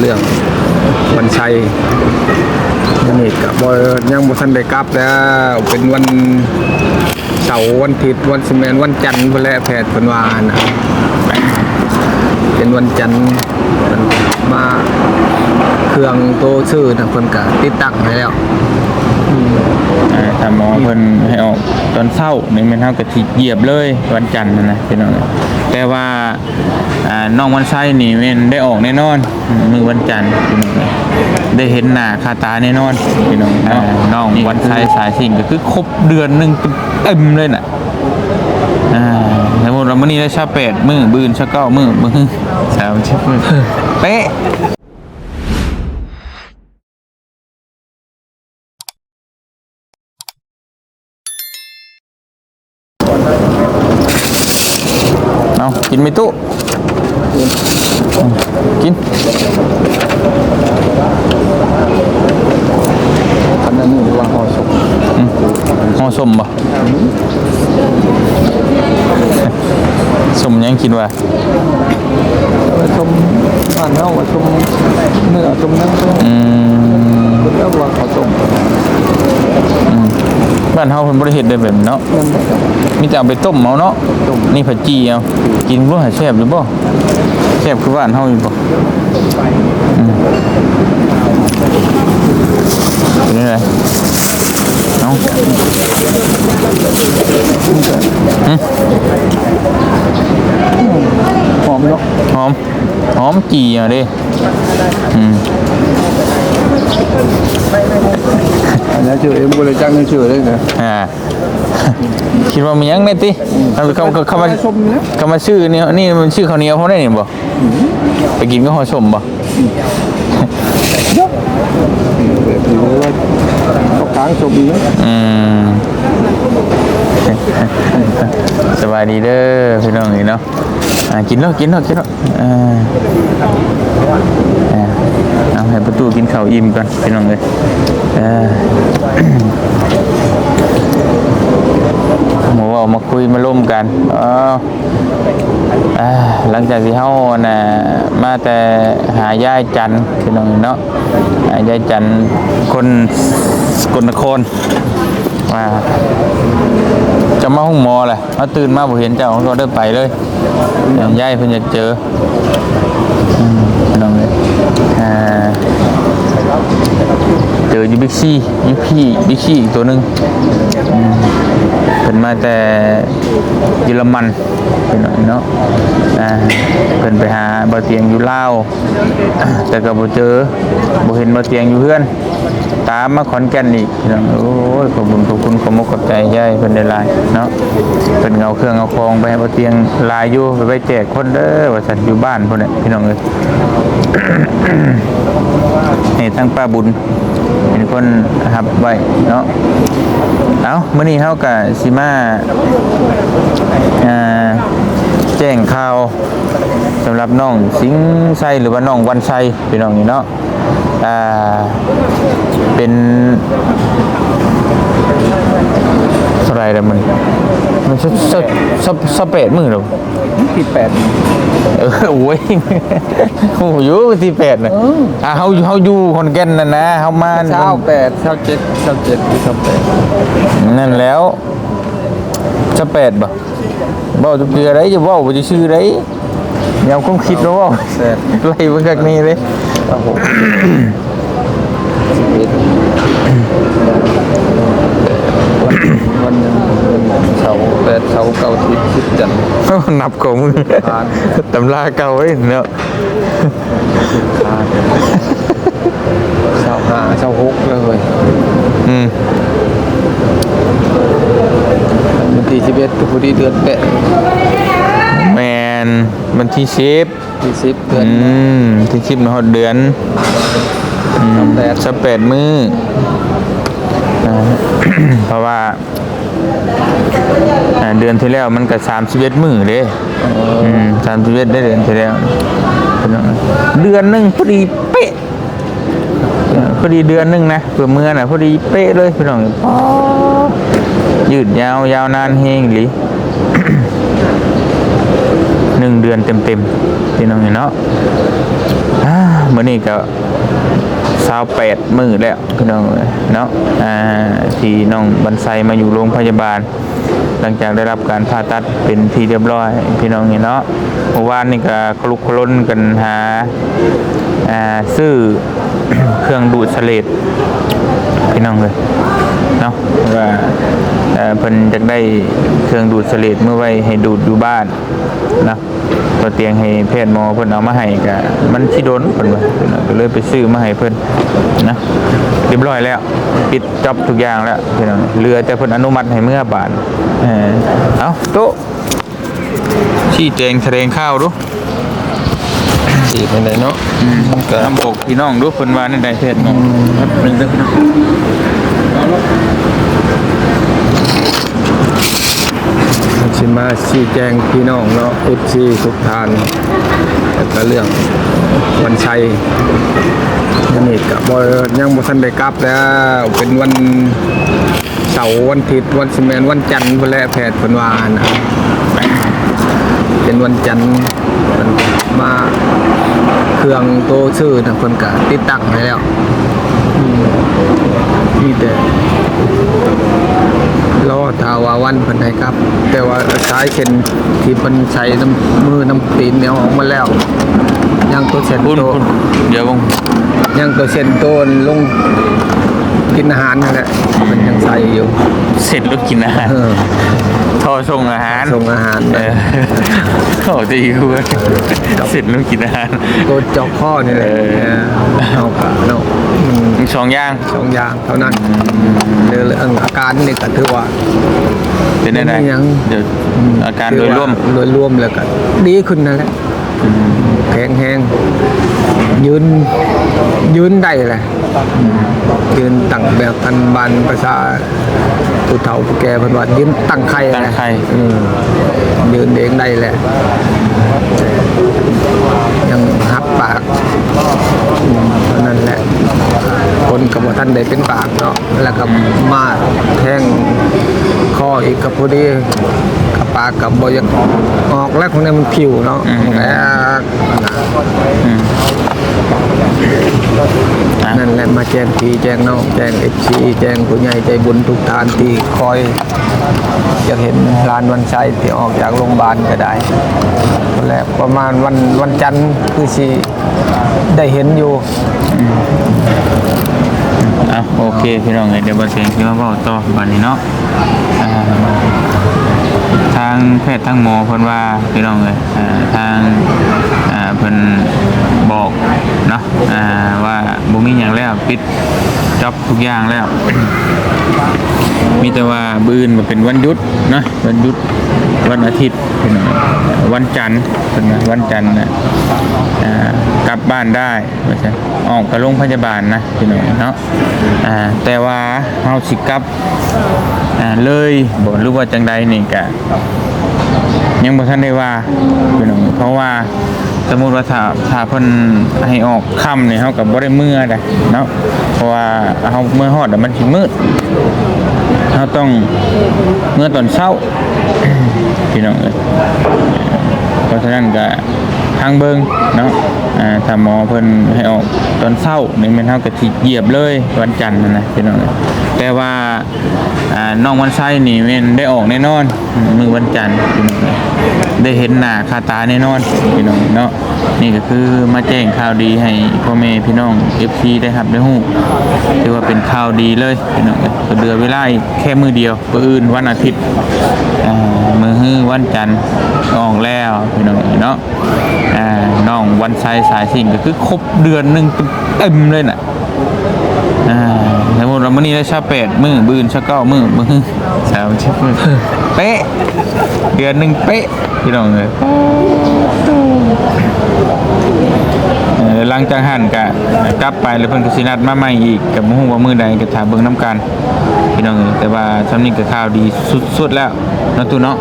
เรื่องวันชัยวันนี้กับ่ยังบ่ทันได้กลับแล้วเป็นวันเสาร์วันอาทิตย์วันสมนวันจันทร์พุ่นและแพทย์เพิ่นวานะเป็นวันจันทร์มาเครื่องโตชื่อนะเพิ่นก็ติดตั้งให้แล้ว อ่าถ้าหมอเพิ่นให้ออกตอนเช้านี่แม่นเฮาก็สิเหยียบเลยวันจันทร์นั่นนะพี่น้องแต่ว่าอ่าน้องวันไส้นี่แม่นได้ออกแน่นอนมือวันจันทร์พี่น้องได้เห็นหน้าคาตาแน่นอนพี่น้องอ่าน้องวันไส้สายสิ่งก็คือครบเดือนหนึงเต็มเลยน่ะอ่าสมมุติว่ามื้อนี้ได้ชาแปดมื้อบื้นชาเก้ามื้อมื้อสามชิบมื้อเป๊ะ ตู้กินอันนั้นนี่ว่าห่อศพห่อสมบ่สมยังคิดว่าว่าชมบ้านเฮาว่าชมเนื้อชมนั่นชมอืม แล้วว่าเขาชม บ้านเฮาเพิ่นบ่ได้เฮ็ดได้แบบนี้เนาะนั่นแหละครับมีแต่เอาไปต้มเอาเนาะนี่ผัดจีเอากินบ่ให้แซ่บอยู่บ่แซ่บคือบ้านเฮาอยู่บ่อืมเป็นไงเอาอืมหอมเนาะหอมหอมจีอะดิอืม อันนี้ชื่อเอ็มบริจังนี่ชื่อเลยนะอ่าคิดว่ามียังแน่ติเขาเขาเขามาเขามาชื่อนี่นี่มันชื่อข้าวเหนียวเขาได้นี่บ่ไปกินก็หอชมบ่หรือเขาค้างชมนะอืมสบายดีเด้อพี่น้องนี่เนาะอ่ากินแล้วกินแล้วกินแล้วอ่าอ่าเอา ให้ประตูกินข้าวอิ่มก่อนพี่น้องเลยหมูเอามาคุยมาร่วมกันอออ่าหลังจากที่เฮาน่ะมาแต่หายายจันพี่น้องเนาะหายายจันคนสกลนครว่าจะมาห้องมอแหละมาตื่นมาบ่เห็นเจ้าก็ได้ไปเลยยายเพิ่นอยากเจอมพี่น้องเลยอ่าเจ ออยู่บิ๊กซีอยู่พี่บิ๊กซีอีกตัวหนึ่งเพิ่นมาแต่เยอรมันเป็นหน่อยเนาะอ่าเพิ่นไปหาบ่เตียงอยู่ลาวแต่ก็บ่เจอบ่เห็นบ่เตียงอยู่เพื่อน ตามมาขอนแก่นอีกพี่น้องโอ้ยขอบคุณขอบคุณขอบมกขอบใจยายเพิ่นได้หลายเนาะเพิ่นเอาเครื่องเอาของไปให้บ่เตียงลายอยู่ไปไปแจกคนเด้อว่าซั่นอยู่บ้านพุ่นน่ะพี่น้องเอ้ยนี่ทั้งป้าบุญ เป็นคนรับไว้เนาะเอามื่อนี้เขากับซิมาอ่าแจ้งข่าวสำหรับน้องสิงไซหรือว่าน้องวันไซพี่น้องนี่เนาะอ่าเป็นเท่าไรแล้วมัน มันสักสักสักสักแปดหมื่นหรอผิดแปดเออโอ้ยโอ้โหอยู่ที่แปดนะอ่าเขาเขาอยู่คอนแก่นนะนะเขามาเช้าแปดเช้าเจ็ดเช้าเจ็ดเช้าแปดนั่นแล้วจะแปดบ่บ่จะเกลืออะไรจะว่าบ่จะชื่ออะไรเดี๋ยวผมคิดแล้วว่าแปดไล่มาจากนี้เลยครับผมสิบเอ็ดวันวันหนึ่งวัน เสาร์แปดเสาร์เก้าสิบสิบจันทร์นับของมึงผ่านตำราเก่าไว้เนาะผ่านเสาร์ห้าเสาร์หกเลยอืมวันที่สิบเอ็ดก็พอดีเดือนแปดแมนวันที่สิบที่สิบเดือนอืมที่สิบในหดเดือนอืมแปดจะแปดมืออ่าเพราะว่าอ่า เดือนที่แล้วมันก็สามสิบเอ็ดมือเด้อืมสามสิบเอ็ดได้เดือนที่แล้ว เดือนหนึ่งพอดีเป๊ะเออพอดีเดือนหนึ่งนะเพื่อเมื่อน่ะพอดีเป๊ะเลยพี่น้องป๊อดยืดยาวยาวนานเฮงหรือหนึ่งเดือนเต็มๆพี่น้องเห็นเนาะอ่า มื้อนี้ก็28มื้อแล้วพี่น้องเอ้ยเนาะอ่าที่น้องบันไซมาอยู่โรงพยาบาล หลังจากได้รับการผ่าตัดเป็นที่เรียบร้อย พี่น้องนี่เนาะเมื่อวานนี่ก็คลุกคล้นกันหาอ่าซื้อเครื่องดูดเสลดพี่น้องเลยเนาะว่าเอ่อเพิ่นจะได้เครื่องดูดเสลดเมื่อไว้ให้ดูดอยู่บ้านนะ ตัวเตียงให้แพทย์หมอเพิ่นเอามาให้ก็มันสิโดนเพิ่นว่าเพิ่นก็เลยไปซื้อมาให้เพิ่นนะเรียบร้อยแล้ว ปิดจ็อบทุกอย่างแล้วพี่น้องเหลือแต่เพิ่นอนุมัติให้เมื่อบานเออเอาโตะชี้แจงแสดงข้าวดูสีเป็นไดเนาะก็ทำบอกพี่น้องดูเพิ่นว่าในใดเพศเนาะครับหนึ่งเด้อพี่น้อง สิมาชี้แจงพี่น้องเนาะ FC ทุกทานแล้วก็เรื่องวันชัยนี่ก็บ่ยังบ่ทันได้กลับแล้วเป็นวันเสาร์วันอาทิตย์วันสิแม่นวันจันทร์พุ่นแหลแพทย์เพิ่นวานะเป็นวันจันทร์มันมาเครื่องโตชื่อทางคนกะติดตั้งให้แล้วอืมมีแต่รอ ทาว่าวันเพันไดครับ แต่ว่าสายเข็นที่มันใช้น้ำมือน้ำตีนเนี่ยออกมาแล้วยังตัวเส้นคุณโตคุณเดี๋ยวผมยังตัวเส้นโตนลงกินอาหารนั่นแหละมันยังใส่อยู่เสร็จแล้วกินอาหารเออทอส่งอาหารส่งอาหารเออโอ้ดีกูเว้ยเสร็จแล้วกินอาหารตัวจอกข้อนี่แหละเออเอากะเนาะ อืมมีสองอย่างสองอย่างเท่านั้นเรื่องอาการนี่ก็ถือว่าเป็นได้ไงไม่มีหยังเดี๋ยวอาการโดยรวมโดยรวมแล้วก็ดีขึ้นนั่นแหละแข็งแห้งยืนยืนได้เลยยืนตั้งแบบทันบานภาษาผู้เฒ่าผู้แก่เพิ่นว่ายืนตั้งไข่ตั้งไข่อืมยืนเองได้แหละยังหัก ปากอืมเท่านั้นแหละ คนกับว่าท่านได้เป็นปากเนาะแล้วก็มาแทงคออีกกับพอดีกับปากกับบอยากออกแล้วของนี้มันผิวเนาะอืมแล้วอืมอะ นั่นแหละมาแจ้งพี่แจ้งน้องแจ้งเอฟซีแจ้งผู้ใหญ่ใจบุญทุกทานที่คอยอยากเห็นลานวันชัยที่ออกจากโรงพยาบาลก็ได้นั่นแหละประมาณวันวันจันทร์คือสิได้เห็นอยู่เอาโอเคพี่น้องเอ้ยเดี๋ยวบอเสียงพี่มาบอกต่อบันนี้เนาะอ่า ทางแพทย์ทางหมอเพิ่นว่าพี่น้องเอ้ยทางเพิ่นบอกเนาะอ่าว่าบ่มีหยังแล้วปิดจ็อบทุกอย่างแล้ว มีแต่ว่าบืนมาเป็นวันหยุดนะวันหยุดวันอาทิตย์พี่น้องวันจันทร์เป็นวันจันทร์นะกลับบ้านได้ไม่ใช่ออกกับโรงพยาบาลนะพี่น้องเนาะแต่ว่าเฮาสิกลับ อ่าเลยบ่รู้ว่าจังใดนี่กะยังบ่ทันได้ว่าพี่น้องเพราะว่าสมมุติว่าถ้าถ้าเพิ่นให้ออกค่ำนี่เฮาก็บ่ได้เมื่อได้เนาะเพราะว่าเฮาเมื่อฮอดมันสิมืดเราต้องเมื่อตอนเช้าพี่น้องเอ้ยเพราะฉะนั้นก็ทางเบิงเนาะอ่าถ้าหมอเพิ่นให้ออกตอนเช้านี่แม่นเฮาก็สิเหยียบเลยวันจันทร์นั่นนะพี่น้องเอ้แต่ว่า อ่าน้องวันไส้นี่แม่นได้ออกแน่นอน มือวันจันทร์พี่น้องได้เห็นหน้าค่าตาแน่นอนพี่น้องเนาะนี่ก็คือมาแจ้งข่าวดีให้พ่อแม่พี่น้อง FC ได้รับได้ฮู้ถือว่าเป็นข่าวดีเลยพี่น้องก็เหลือเวลาแค่มือเดียวมื้ออื่นวันอาทิตย์อ่ามือฮื้อวันจันทร์ออกแล้วพี่น้องเนาะอ่าน้องวันไซสายสิ่งก็คือครบเดือนหนึงเต็มเลยน่ะอ่าส มมุติว่ามื้อนี้ได้ชาแปดมือบืนชาเก้ามือมือสามสิบมื้อเป๊ะเดือนหนึ่งเป๊ะพี่น้องเอ้ยหลังจากหันกะกลับไปแล้วเพิ่นก็สินัดมาใหม่อีกกับบ่ฮู้ว่ามือใดก็ถามเบิ่งนํกันพี่น้องเอ้ยแต่ว่าซำนี้ก็ข่าวดีสุดๆแล้วนะตุเนาะ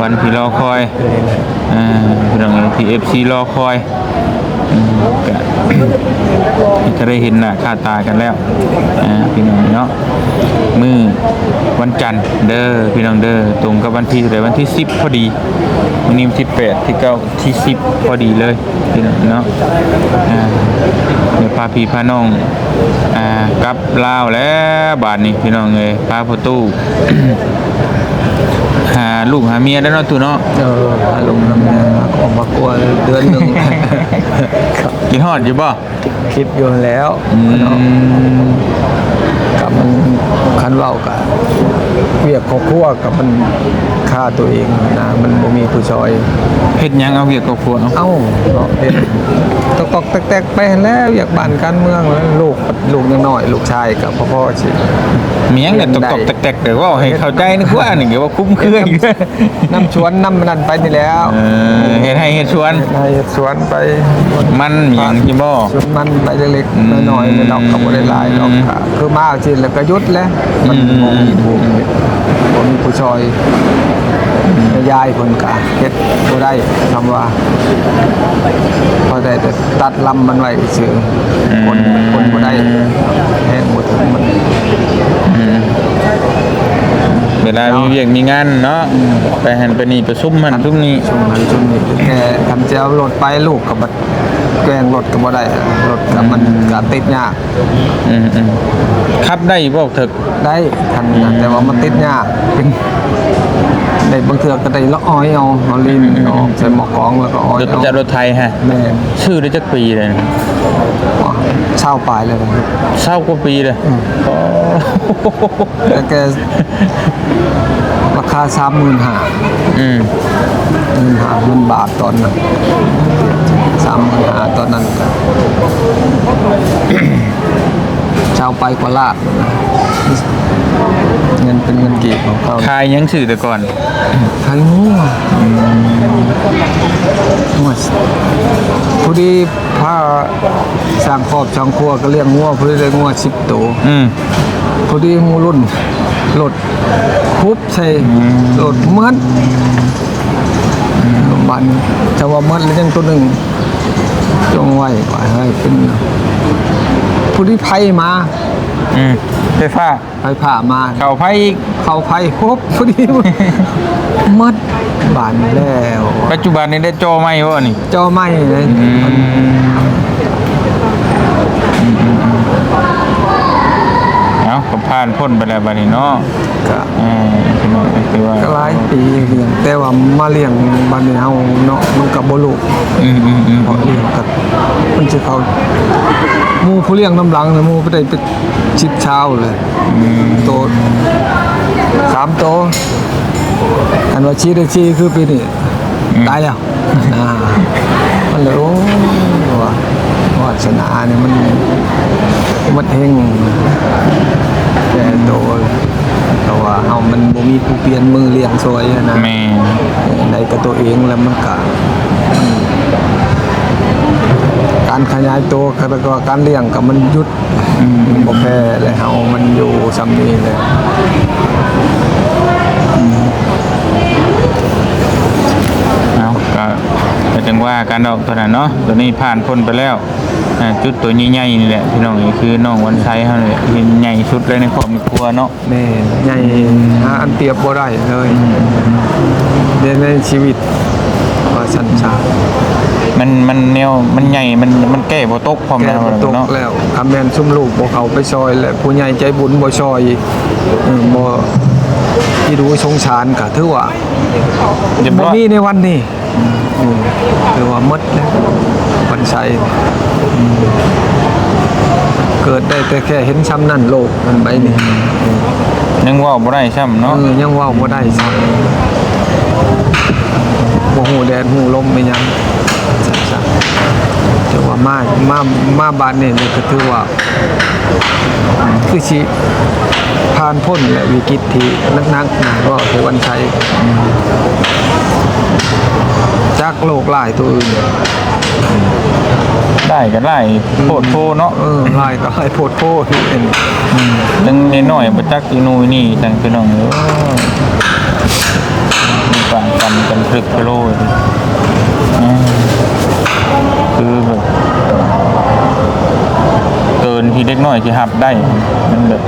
วันที่รอคอยอ่าพี่น้องเอ้ยที่ FC รอคอยก็จะได้เห็นหน้าค่าตากันแล้วอ่า วันจันทร์เด้อพี่น้องเด้อตรงกับวันที่เท่าไหร่วันที่10พอดีวันนี้วันที่แปดที่เก้าที่สิบพอดีเลยพี่น้องเนาะอ่าเดี๋ยวพาพี่พาน้องอ่ากลับลาวแล้วบาทนี้พี่น้องเลยพาพ่อตู้หาลูกหาเมียได้วเนาะตู้เนาะเออลงน้ำเนี่ยออกมากลัวเดือนหนึ่งกินฮอดอยู่บ่คิดอยู่แล้วอืม กับมันคันเล่ากับเวียกครอบครัวกับมันฆ่าตัวเองนะมันบ่มีผู้ช่วยเฮ็ดหยังเอาเวียกกับครัวเอาเอ้าเนาะเห็นตกตกๆแตกๆไปแล้วอยากบ้านการเมืองแล้วลูกลูกยังน้อยลูกชายกับพ่อพ่อสิมีหยังแต่ตกๆแตกๆแต่ว่าให้เข้าใจนึกว่านี่เดี๋ยวว่าคุ้มเครืออีกน้ำชวนน้ำนั่นไปนี่แล้วเออเฮ็ดให้เฮ็ดชวนให้สวนไปมันหยังจิบ่สวนมันไปเล็กอืมๆน้อยๆไม่ดอกก็บ่ได้หลายดอกค่ะคือมาเอาสิแล้วก็หยุดแล้วมันอืมบ่มีผู้บ่มีผู้ช่วยยายเพิ่นก็เฮ็ดบ่ได้คำว่าพอได้แต่ตัดลำมันไว้ซื่อคนคนบ่ได้แห้งบ่ถึงมันอืมเวลามีเวียกมีงานเนาะไปหันไปนี่ประชุมหันทุกนี้ช่วงนั้นช่วงนี้แกทำจะเอารถไปลูกก็บ่แกล้งรถก็บ่ได้อะรถก็มันก็ติดยากอืมอืมขับได้บ่ถึกได้ทันนะแต่ว่ามันติดยากเป็นในบางเทือก็ได้ละอ้อยเอาเอาลินเอาใส่หมอกกองแล้วก็อ้อยรถเอาจะรถไทยฮะแม่นชื่อได้จักปีเลยนะว่าเช่าปลายเลยนะครับเศร้ากว่าปีเลยโอ้แต่แกรา คาสามหมื่นห้าอืมหมื่นห้าหมื่นบาทตอนนั้นสามหมื่นห้าตอนนั้นก็เช่าไปกว่าลาดเงินเป็นเงินกีบของเขาขายหยังชื่อแต่ก่อนขายงัวงัวพอดีพาสร้างครอบสร้างครัวก็เลี้ยงงัวพอดีเลยงัวสิบตัวอืมพอดีหมูรุ่น รถคุบใส่รถเหมือนบันจะว่าเหมือนแล้วยังตัวหนึ่งจงไว้ว่าให้เป็นพอดีไผมาอืมไฟฟ้าไผผ่ามาเข่าไฟอีกเข้าไผครบพอดีหมัดบานแล้ว ปัจจุบันนี้ได้จอไหมวะนี่จอไหม้เลย อืมเอา ก็ผ่านพ้นไปแล้วบัดนี้เนาะก็อ่าพี่น้องก็คือว่าก็หลายปีเลี้ยงแต่ว่ามาเลี้ยงบ้านนี้เฮาเนาะมันก็บ่รู้อืมอืมอืมเพราะเลี้ยงกับมันจะเขาหมูผู้เลี้ยงน้ำหลังเนี่ยหมูไปได้เป็นชิดเช้าเลยโตสามโตอันว่าชีได้ชีคือปีนี้ตายแล้วอ่ามันเลยโอ้ ว่าวาสนาเนี่ยมันมันเฮงแต่โตเลยเพราะว่าเอามันบ่มีผู้เปลี่ยนมือเลี้ยงซอยอะนะแม่ในกับตัวเองแล้วมันก็การขยายตัวแล้วก็การเลี้ยงกับมันหยุดบ่แพ้เลยเฮามันอยู่ซ้ำนี้เลย เอาก็ก็จัง ว่าการดอกตัวนั้นเนาะตัวนี้ผ่านพ้นไปแล้วอ่าจุดตัวใหญ่ๆนี่แหละพี่น้องนี่คือน้องวันไซเฮานี่แหละที่ใหญ่สุดเลยในครอบครัวเนาะแม่ใหญ่หาอันเปรียบบ่ได้เลยเรียนในชีวิตว่าสัญชาติมันมันแนวมันใหญ่มันมันแก้บ่ตกพร้อมแก่แล้วบ่ตกเนาะแล้วคำแม่นซุ่มลูกบ่เข้าไปซอยและผู้ใหญ่ใจบุญบ่ซอยเออบ่ที่ดูสงสารก็ถือว่าเดี๋ยวบ่บ่มีในวันนี้อืม คือว่าหมดแล้ววันชัยอืมเกิดได้แต่แค่เห็นซ้ำนั่นโลกมันไปนี่ยังเว้าบ่ได้ซ้ำเอเนาะอยังเว่าบ่ได้ซ้ำบ่ฮู้แดดฮู้ลมไม่ยังซะๆแต่ว่ามามามาบ้านนี่นี่ก็ถือว่า คือสิผ่านพ้นและวิกฤตที่นักๆนะก็คือวันชัย จากโลกหลายตัวอื่นได้ก็ได้โพดโพเนาะเออหลายก็หลายโพดโพดที่เป็นจังน้อยๆบ่จักอีนู่นนี่จังพี่น้องเอ้ยมีปากกันกันพลึกพะโลยอืมคือแบบเกินที่เด็กน้อยที่หับได้มันแบบ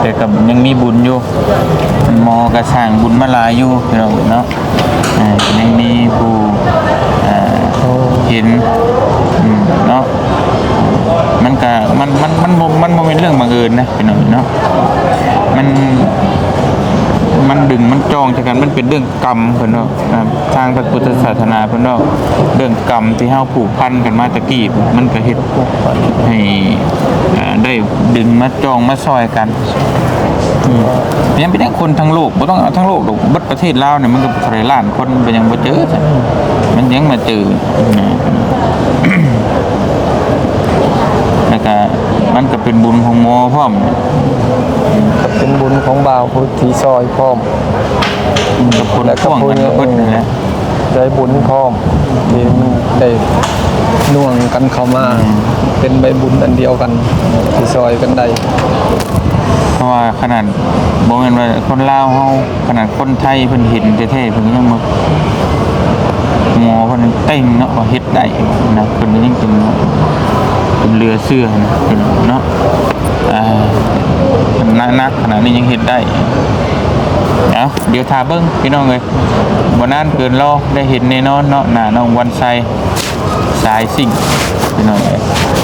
แต่กับยังมีบุญอยู่มอกระสร้างบุญมาลายอยู่พี่น้องเนาะยังมีผู้อ่าเห็นเนาะมันก็มันมันมันบ่มันเป็นเรื่องบังเอิญนะพี่น้องเนาะมันมันดึงมันจองจากกันมันเป็นเรื่องกรรมเพิ่อนเนาะทางพระพุทธศาสนาเพิ่อนเนาะเรื่องกรรมที่เฮาผูกพันกันมาตะกี้มันก็เฮ็ดให้ ได้ดึงมาจองมาซอยกันยังเป็นคนทั้งโลกบ่ต้องเอาทั้งโลกหรอกเบัดประเทศลาวเนี่ยมันก็เท่าไหร่ล้านคนเป็นยังบ่เจอจ้ะมันยังมาเจอนะแล้วก็มันก็เป็นบุญของหมอพร้อมก็เป็นบุญของบ่าวพุทธิซอยพร้อมกับคนแล้วก็พ่วงกันกับเพิ่นนั่นแหละ ได้บุญพร้อมที่มันได้น่วงกันเข้ามา เป็นใบบุญอันเดียวกันที่ซอยกันได้ เพราะว่าขนาดบ่แม่นว่าคนลาวเฮาขนาดคนไทยเพิ่นเห็นแท้ๆเพิ่นยังมาหมอเพิ่นเต้งเนาะว่าเฮ็ดได้นะเพิ่นก็ยังเป็นเป็นเรือเสื้อนะเพิ่นเนาะอ่านักนักขนาดนี้ยังเฮ็ดได้ เอาเดี๋ยวทาเบิ้งพี่น้องเลยวันนั้นเกินรอได้เห็นแน่นอนเนาะหน้าน้องวันไซสายสิ่งพี่น้องเลย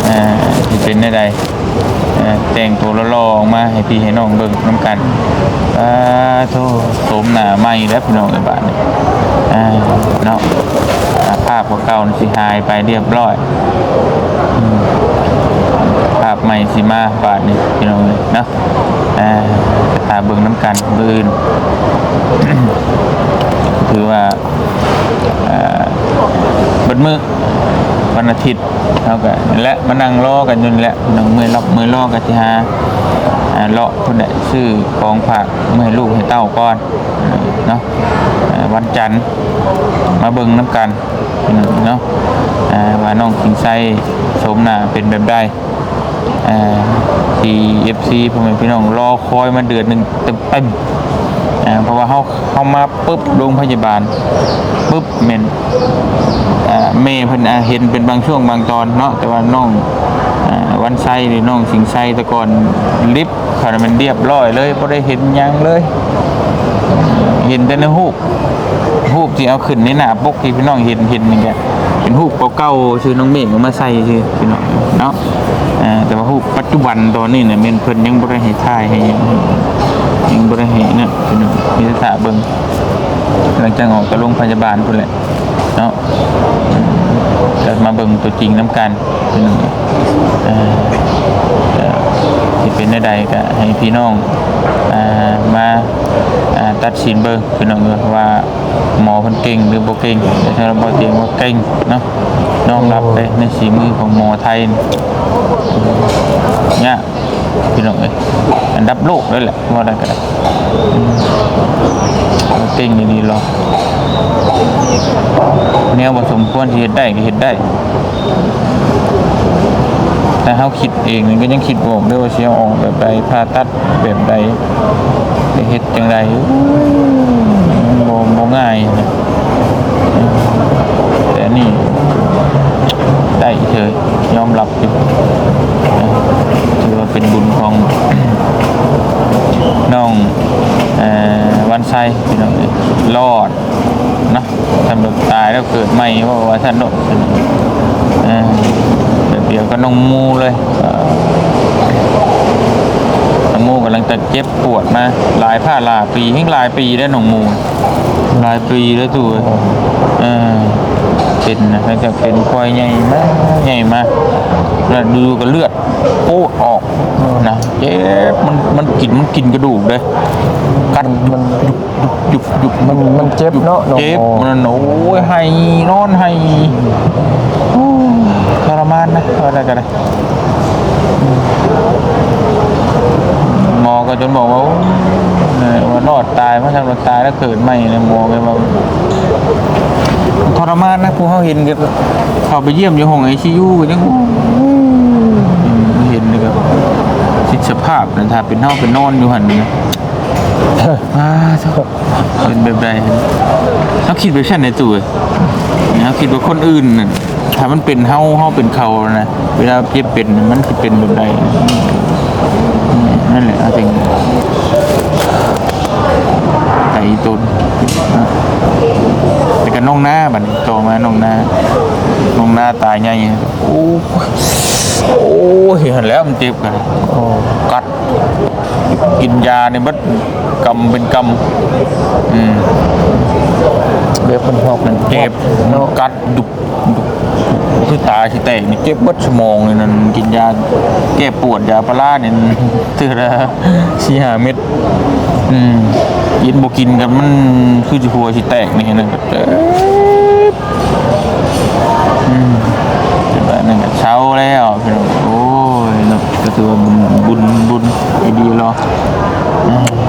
อ่าที่เป็นได้ใดอ่าแต่งตัวรอๆออกมาให้พี่ให้น้องเบิ้งน้ำกันอ่าโธ่สมหน้าใหม่แล้วพี่น้องเลยบาดนี้อ่าเนาะอ่าภาพเก่าๆนี่สิหายไปเรียบร้อย ภาพใหม่สิมาบาดนี้พี่น้องเลยเนาะอ่าตาเบิ้งน้ำกันเบืนถือว่าเบัดมือวันอาทิตย์เท่ากันและมานั่งรอกันจนแหละนั่งมือล็อกมือรอกันที่หาเลาะคนไหนซื้อของฝากเมื่อลูกให้เต้าก่อนเนาะวันจันทร์มาเบิ่งน้ำกันเนาะอ่าว่าน้องสิงไส้สมนาเป็นแบบใด อ่าทีเอฟซีพ่อแม่พี่น้องรอคอยมาเดือนหนึ่งเต็มเต็มอ่าเพราะว่าเขาเขามาปุ๊บโรงพยาบาลปุ๊บเมนอ่าเมย์เพิ่นเห็นเป็นบางช่วงบางตอนเนาะแต่ว่าน้องอ่าวันไซหรือน้องสิงไซแตะก่อนลิฟต์เขาน่ะมันเรียบร้อยเลยบ่ได้เห็นยังเลย เห็นแต่ในรูปรูปที่เอาขึ้นในหน้าปกที่พี่น้องเห็นเห็นนี่แก เป็นรูปเก่าๆชื่อน้องเมฆมาใส่ชื่อพี่น้องเนาะแต่ว่ารูปปัจจุบันตอนนี้เนี่ยแม่นเพิ่นยังบ่ได้ให้ถ่ายให้ยังยังบริเหตุเนี่ยพี่น้องมีสถาเบิงหลังจากออกจากโรงพยาบาลพุ่นแหละเนาะจะมาเบิ่งตัวจริงน้ำกันพี่น้องจะที่เป็นใดๆก็ให้พี่น้องมาตัดสินเบิ่งพี่น้องว่า หมอเพิ่นเก่งหรือบ่เก่งแต่ถ้าเราบ่เก่งว่าเก่งเนาะน้องรับเลยในสีมือของหมอไทยเนี่ยพี่น้องเอ้ยอันดับโลกเลยแหละว่าได้ก็ได้อืมเอาเต็งดีๆหรอแนวผสมควรที่เฮ็ดได้ก็เฮ็ดได้แต่เขาคิดเองนี่ก็ยังคิดบ่ออกด้วยว่าเสียออกแบบใดผ่าตัดแบบใดจะเฮ็ดจังไดมันบ่บ่ง่ายนะแต่นี่ได้เฉยยอมรับอยู่ถือว่าเป็นบุญของน้องอวันไซพี่น้องรอดนะทำแบบตายแล้วเกิดใหม่ว่าว่าท่านโนพี่น้องเอ่อแบเดี๋ยวก็น้องมูเลย อ่อน้องมูกำลังจะเจ็บปวดมาหลายผ้าหลายปียิ่งหลายปีแล้วน้องมูหลายปีแล้วตัวเออเป็นนะแล้วจะเป็นควายใหญ่มากใหญ่มากแล้วดูกับเลือดโอ้ออกนะเจ็บมันมันกินมันกินกระดูกเลยกัดมันยุบยุบมันมันเจ็บเนาะน้องเจ็บโมมันโอ้ยให้นอนให้โอ้ยทรมานนะอะไรกันเลยหมอ ก็จนบอกว่าโอ้ยเนี่ยว่านอดตายมาทำเราตายแล้วเกิดใหม่เนี่ยหมอก็บอกทรมานนะผู้เขาเห็นก็เข้าไปเยี่ยมอยู่ห้องไอซียูก็ยังโอ้ยอืมเห็นเลยก็คิดสภาพนะถ้าเป็นเฮาเป็นนอนอยู่หันนะอ่าเจ้าเป็นแบบใดเขาคิดแบบฉันในตัวเขาคิดว่าคนอื่นน่ะถ้ามันเป็นเฮาเฮาเป็นเขานะเวลาเจ็บเป็นมันจะเป็นแบบใดอืม นั่นแหละอาจริงไก่ตุนแต่กันน่องหน้าบันโตมาน่องหน้าน่องหน้าตายไงโอ้โหเห็นแล้วมันเจ็บกันกัดกินยาในบัดกำเป็นกำอืมเบียบป็นหอกมันเจ็บกัดดุกดุก คือตาชิแตกนี่เจ็บบัดชั่วโมงเลยนั่นกินยาแก้ปวดยาพาราเนี่ยตื่นละสี่ห้าเม็ดอืมกินบกินกันมันคือจะหัวชิแตกนี่นั่นก็เจ็บอืมเจ็บแบบนั้นเช้าแล้วพี่น้องโอ้ยนะก็ถือว่าบุญบุญบุญไอดีเนาะอืม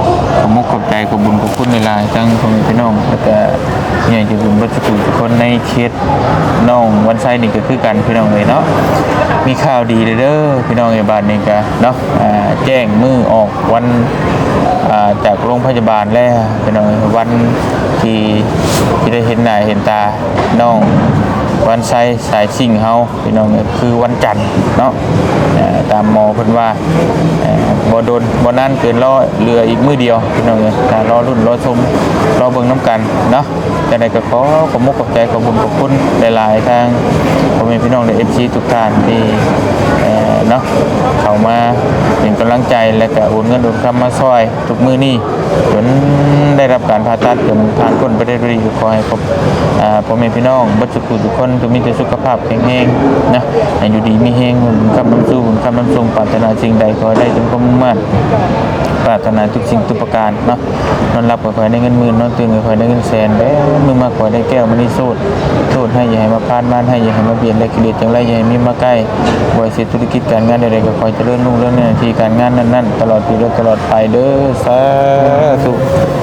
ขมุกขอบใจขอบบุญขอบคุณในลายทั้งพ่อแม่พี่น้องแล้วก็ใหญ่จะบุญบัสกุลทุกคนในเขตน้องวันไซนี่ก็คือกันพี่น้องเลยเนาะมีข่าวดีเด้อพี่น้องในบ้านนี้ก็เนาะแจ้งมือออกวันจากโรงพยาบาลแล้วพี่น้องวันที่ที่ได้เห็นหน้าเห็นตาน้องวันไซสายชิงเฮาพี่น้องเอ้ยคือวันจันทร์เนาะตามหมอเพิ่นว่า บ่โดนบ่นั่นเกินรอเรืออีกมือเดียวพี่น้องเนี่ยถ้ารอรุ่นรอชมรอเบิ่งน้ำกันเนาะจังไดก็ขอขอมุกขอบใจขอบคุญขอบคุณหลายๆทางผมเองพี่น้องในเอฟซีทุกท่านที่เนาะเข้ามาเป็นกำลังใจและก็โอนเงินโอนคำมาซอยทุกมือนี้จนได้รับ การผ่าตัดจนผ่านพ้นไปได้ด้วยดีขอให้ขอบพ่อแม่พี่น้องบัดสุขทุกคนจงมีแต่สุขภาพแข็งแรงนะอยู่ดีมีแฮงบุญคำน้ำสู้บุญคำน้ำทรงปรารถนาสิ่งใดขอได้จงความมุ่งมั่นปรารถนาทุกสิ่งทุกประการเนาะนอนรับก็ขอให้ได้เงินหมื่นนอนตื่นก็ขอให้ได้เงินแสนแล้วมือมาขอได้แก้วมณีสูตรสูตรให้อย่าให้มาพลาดบ้านให้อย่าให้มาเบียดและกิเลสจังไรอย่าให้มีมาใกล้บริษัทธุรกิจการงานใดๆก็ขอให้เจริญรุ่งเรื่องในหน้าที่การงานนั้นๆ ตลอดปีและตลอดไปเด้อสาธุ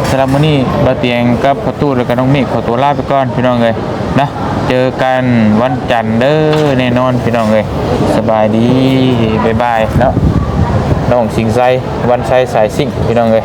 สำหรับมื้อนี้เราเตียงกับประตูแล้วก็น้องเมฆขอตัวลาไปก่อนพี่น้องเลยนะเจอกันวันจันทร์เด้อแน่นอนพี่น้องเลยสบายดีบ๊ายบายเนาะน้องสิงไซวันไซสายสิ่งพี่น้องเลย